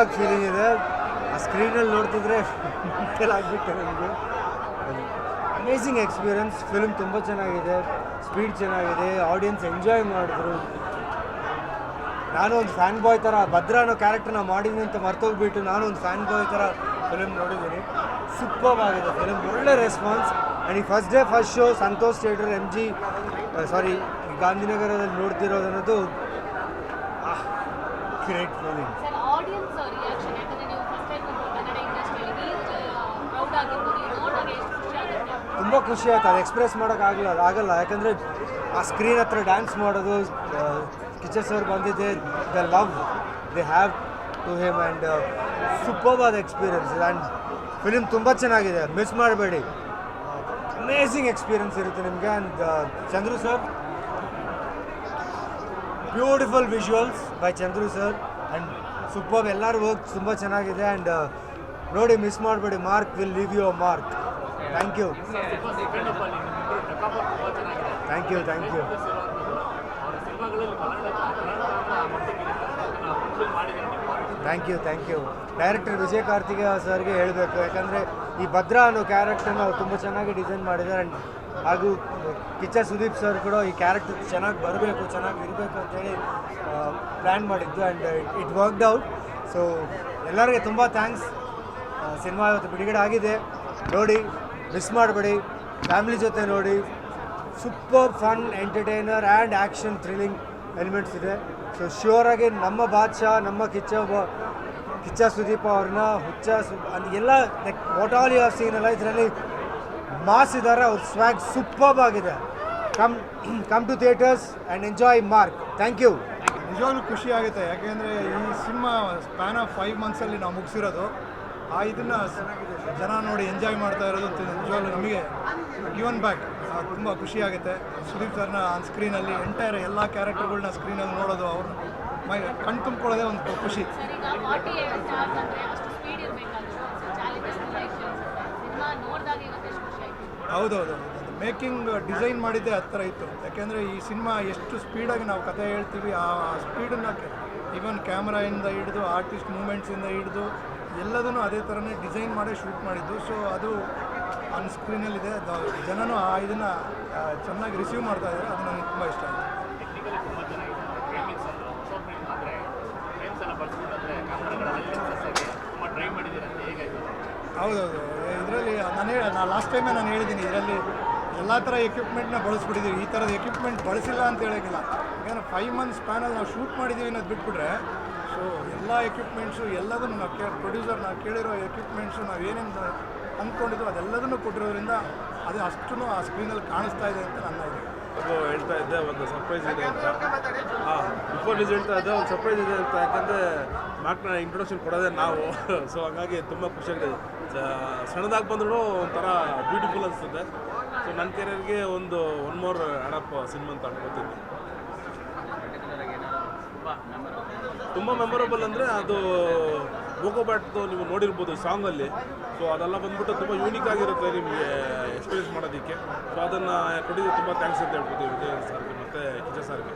ಆಗಿ ಫೀಲಿಂಗ್ ಇದೆ. ಆ ಸ್ಕ್ರೀನಲ್ಲಿ ನೋಡ್ತಿದ್ರೆ ಆಗ್ಬಿಟ್ಟೆ ನನಗೆ ಅಮೇಝಿಂಗ್ ಎಕ್ಸ್ಪೀರಿಯನ್ಸ್ ಫಿಲ್ಮ್ ತುಂಬ ಚೆನ್ನಾಗಿದೆ. ಸ್ಪೀಡ್ ಚೆನ್ನಾಗಿದೆ. ಆಡಿಯನ್ಸ್ ಎಂಜಾಯ್ ಮಾಡಿದ್ರು. ನಾನು ಒಂದು ಫ್ಯಾನ್ ಬಾಯ್ ಥರ ಭದ್ರ ಅನ್ನೋ ಕ್ಯಾರೆಕ್ಟರ್ನ ಮಾಡಿದ್ದೀನಿ ಅಂತ ಮರ್ತೋಗ್ಬಿಟ್ಟು ನಾನು ಒಂದು ಫ್ಯಾನ್ ಬಾಯ್ ಥರ ಫಿಲಮ್ ನೋಡಿದ್ದೀನಿ. ಸೂಪರ್ ಆಗಿದೆ ಫಿಲಮ್ ಒಳ್ಳೆ ರೆಸ್ಪಾನ್ಸ್ ಆ್ಯಂಡ್ ಈ first day first show Santosh theatre M G sorry ಗಾಂಧಿನಗರದಲ್ಲಿ ನೋಡ್ತಿರೋದು ಅನ್ನೋದು ಗ್ರೇಟ್ ಫೀಲಿಂಗ್ ತುಂಬ ಖುಷಿ ಆಯ್ತು. ಅದು ಎಕ್ಸ್ಪ್ರೆಸ್ ಮಾಡೋಕೆ ಆಗಲ್ಲ. ಯಾಕಂದರೆ ಆ ಸ್ಕ್ರೀನ್ ಹತ್ರ ಡ್ಯಾನ್ಸ್ ಮಾಡೋದು ಟೀಚರ್ಸ್ ಸರ್ ಬಂದಿದ್ದೆ. The love they have to him and super ಆದ ಎಕ್ಸ್ಪೀರಿಯನ್ಸ್ ಆ್ಯಂಡ್ ಫಿಲಿಮ್ ತುಂಬ ಚೆನ್ನಾಗಿದೆ. ಮಿಸ್ ಮಾಡಬೇಡಿ. ಅಮೇಝಿಂಗ್ ಎಕ್ಸ್ಪೀರಿಯನ್ಸ್ ಇರುತ್ತೆ ನಿಮಗೆ. And Chandru sir beautiful visuals by Chandru sir and super ಎಲ್ಲರೂ ವರ್ಕ್ ತುಂಬ ಚೆನ್ನಾಗಿದೆ ಆ್ಯಂಡ್ ನೋಡಿ ಮಿಸ್ ಮಾಡಬೇಡಿ. Mark will leave you Mark thank you thank you thank you thank you thank you director Vijaya Karthika ಸರ್ಗೆ ಹೇಳಬೇಕು. ಯಾಕಂದರೆ ಈ ಭದ್ರಾ ಅನ್ನೋ ಕ್ಯಾರೆಕ್ಟರ್ನ ತುಂಬ ಚೆನ್ನಾಗಿ ಡಿಸೈನ್ ಮಾಡಿದ್ದಾರೆ. ಆ್ಯಂಡ್ ಹಾಗೂ ಕಿಚ್ಚ ಸುದೀಪ್ ಸರ್ ಕೂಡ ಈ ಕ್ಯಾರೆಕ್ಟರ್ ಚೆನ್ನಾಗಿ ಬರಬೇಕು, ಚೆನ್ನಾಗಿ ಇರಬೇಕು ಅಂತೇಳಿ ಪ್ಲ್ಯಾನ್ ಮಾಡಿದ್ದು and it worked out so ಎಲ್ಲರಿಗೆ ತುಂಬ ಥ್ಯಾಂಕ್ಸ್ ಸಿನಿಮಾ ಇವತ್ತು ಬಿಡುಗಡೆ ಆಗಿದೆ. ನೋಡಿ ಮಿಸ್ ಮಾಡಬೇಡಿ. ಫ್ಯಾಮಿಲಿ ಜೊತೆ ನೋಡಿ. Super fun entertainer and action thrilling elements ಇದೆ. ಸೊ ಶ್ಯೂರಾಗಿ ನಮ್ಮ ಬಾದ್ಶಾ, ನಮ್ಮ ಕಿಚ್ಚ ಕಿಚ್ಚ ಸುದೀಪ್ ಅವ್ರನ್ನ ಹುಚ್ಚ ಸು, ಎಲ್ಲ like what all your scene ಎಲ್ಲ ಇದರಲ್ಲಿ ಮಾಸ್ ಇದ್ದಾರೆ ಅವ್ರ ಸ್ವಾಗ್ ಸೂಪರ್ಬ್ ಆಗಿದೆ. Come come to theatres and enjoy Mark thank you ನಿಜವಾಗ್ಲೂ ಖುಷಿ ಆಗುತ್ತೆ. ಯಾಕೆಂದರೆ ಈ ಸಿನಿಮಾ ಸ್ಪ್ಯಾನ್ ಆಫ್ ಫೈವ್ ಮಂತ್ಸಲ್ಲಿ ನಾವು ಮುಗಿಸಿರೋದು. ಆ ಇದನ್ನು ಜನ ನೋಡಿ ಎಂಜಾಯ್ ಮಾಡ್ತಾ ಇರೋದು ನಿಜವಾಗ್ಲೂ ನಮಗೆ ಗಿವನ್ ಬ್ಯಾಕ್ ತುಂಬ ಖುಷಿ ಆಗುತ್ತೆ. ಸುದೀಪ್ ಸರ್ನ ಆನ್ ಸ್ಕ್ರೀನಲ್ಲಿ ಎಂಟೈರ್ ಎಲ್ಲ ಕ್ಯಾರೆಕ್ಟರ್ಗಳನ್ನ ಸ್ಕ್ರೀನಲ್ಲಿ ನೋಡೋದು ಅವ್ರ ಮೈ ಕಣ್ ತುಂಬ್ಕೊಳ್ಳೋದೇ ಒಂದು ಖುಷಿ ಸರ್ ಈಗ ಫಾರ್ಟಿ ಏಟ್ ಸ್ಟಾರ್ಸ್ ಅಂದರೆ ಅಷ್ಟು ಸ್ಪೀಡ್ ಇರಬೇಕಾದ್ರು ಚಾಲೆಂಜಸ್ ಸಿನಿಮಾ ನೋಡಿದಾಗ ಇವತ್ತು ಎಷ್ಟು ಖುಷಿ ಆಯಿತು ಹೌದೌದು. ಮೇಕಿಂಗ್ ಡಿಸೈನ್ ಮಾಡಿದ್ದೆ ಆ ಥರ ಇತ್ತು. ಯಾಕೆಂದರೆ ಈ ಸಿನಿಮಾ ಎಷ್ಟು ಸ್ಪೀಡಾಗಿ ನಾವು ಕತೆ ಹೇಳ್ತೀವಿ ಆ ಸ್ಪೀಡನ್ನು ಈವನ್ ಕ್ಯಾಮ್ರಾಯಿಂದ ಹಿಡಿದು ಆರ್ಟಿಸ್ಟ್ ಮೂಮೆಂಟ್ಸಿಂದ ಹಿಡಿದು ಎಲ್ಲದನ್ನು ಅದೇ ಥರನೇ ಡಿಸೈನ್ ಮಾಡೇ ಶೂಟ್ ಮಾಡಿದ್ದು. ಸೊ ಅದು ಆನ್ ಸ್ಕ್ರೀನಲ್ಲಿದೆ ಜನನೂ ಆ ಇದನ್ನು ಚೆನ್ನಾಗಿ ರಿಸೀವ್ ಮಾಡ್ತಾ ಇದ್ದಾರೆ. ಅದು ನನಗೆ ತುಂಬ ಇಷ್ಟ ಆಯಿತು. ಹೌದೌದು. ಇದರಲ್ಲಿ ನಾನು ಹೇಳಿ ನಾನು ಲಾಸ್ಟ್ ಟೈಮೇ ನಾನು ಹೇಳಿದ್ದೀನಿ, ಇದರಲ್ಲಿ ಎಲ್ಲ ಥರ ಎಕ್ವಿಪ್ಮೆಂಟ್ನ ಬಳಸ್ಬಿಟ್ಟಿದ್ದೀವಿ ಈ ಥರದ ಎಕ್ವಿಪ್ಮೆಂಟ್ ಬಳಸಿಲ್ಲ ಅಂತ ಹೇಳೋಕ್ಕಿಲ್ಲ. ಯಾಕಂದರೆ ಫೈವ್ ಮಂತ್ಸ್ ಪ್ಯಾನಲ್ ನಾವು ಶೂಟ್ ಮಾಡಿದ್ದೀವಿ ಅನ್ನೋದು ಬಿಟ್ಬಿಟ್ರೆ ಸೊ ಎಲ್ಲ ಎಕ್ವಿಪ್ಮೆಂಟ್ಸು ಎಲ್ಲದನ್ನು ನಾವು ಕೇ ಪ್ರೊಡ್ಯೂಸರ್ ನಾವು ಕೇಳಿರೋ ಎಕ್ವಿಪ್ಮೆಂಟ್ಸು ನಾವು ಏನೇನು ಅಂದ್ಕೊಂಡಿದ್ದು ಅದೆಲ್ಲದನ್ನು ಕೊಟ್ಟಿರೋದ್ರಿಂದ ಅದು ಅಷ್ಟು ಆ ಸ್ಕ್ರೀನಲ್ಲಿ ಕಾಣಿಸ್ತಾ ಇದೆ ಅಂತ ನನ್ನ ಇದು ಹೇಳ್ತಾ ಇದ್ದೆ, ಒಂದು ಸರ್ಪ್ರೈಸ್ ಇದೆ ಅಂತ. ಹಾಂ ಬಿಫೋರ್ ನ್ಯೂಸ್ ಹೇಳ್ತಾ ಇದ್ದೆ, ಒಂದು ಸರ್ಪ್ರೈಸ್ ಇದೆ ಅಂತ. ಯಾಕಂದರೆ ಮಾರ್ಕ್ನ ಇಂಟ್ರೊಡಕ್ಷನ್ ಕೊಡೋದೇ ನಾವು. ಸೊ ಹಂಗಾಗಿ ತುಂಬ ಖುಷಿಯಾಗಿದೆ ಸಣ್ಣದಾಗಿ ಬಂದರೂ ಒಂಥರ ಬ್ಯೂಟಿಫುಲ್ ಅನಿಸುತ್ತೆ. ಸೊ ನನ್ನ ಕೆರಿಯರ್ಗೆ ಒಂದು ಒನ್ ಮೋರ್ ಅಡಪ್ ಸಿನಿಮಾ ಅಂತ ಅನ್ಕೋತೀನಿ ತುಂಬ ಮೆಮೊರಬಲ್ ಅಂದರೆ ಅದು ಬೋಕೋ ಬ್ಯಾಟ್ದು ನೀವು ನೋಡಿರ್ಬೋದು ಸಾಂಗಲ್ಲಿ ಸೊ ಅದೆಲ್ಲ ಬಂದ್ಬಿಟ್ಟು ತುಂಬ ಯೂನಿಕ್ ಆಗಿರುತ್ತೆ ನಿಮಗೆ ಎಕ್ಸ್ಪೀರಿಯನ್ಸ್ ಮಾಡೋದಕ್ಕೆ. ಸೊ ಅದನ್ನು ಕೊಟ್ಟಿದ್ದು ತುಂಬ ಥ್ಯಾಂಕ್ಸ್ ಅಂತ ಹೇಳ್ಬೋದು ವಿಜಯ್ ಸರ್ಗೆ ಮತ್ತು ಕಿಜ ಸರ್ಗೆ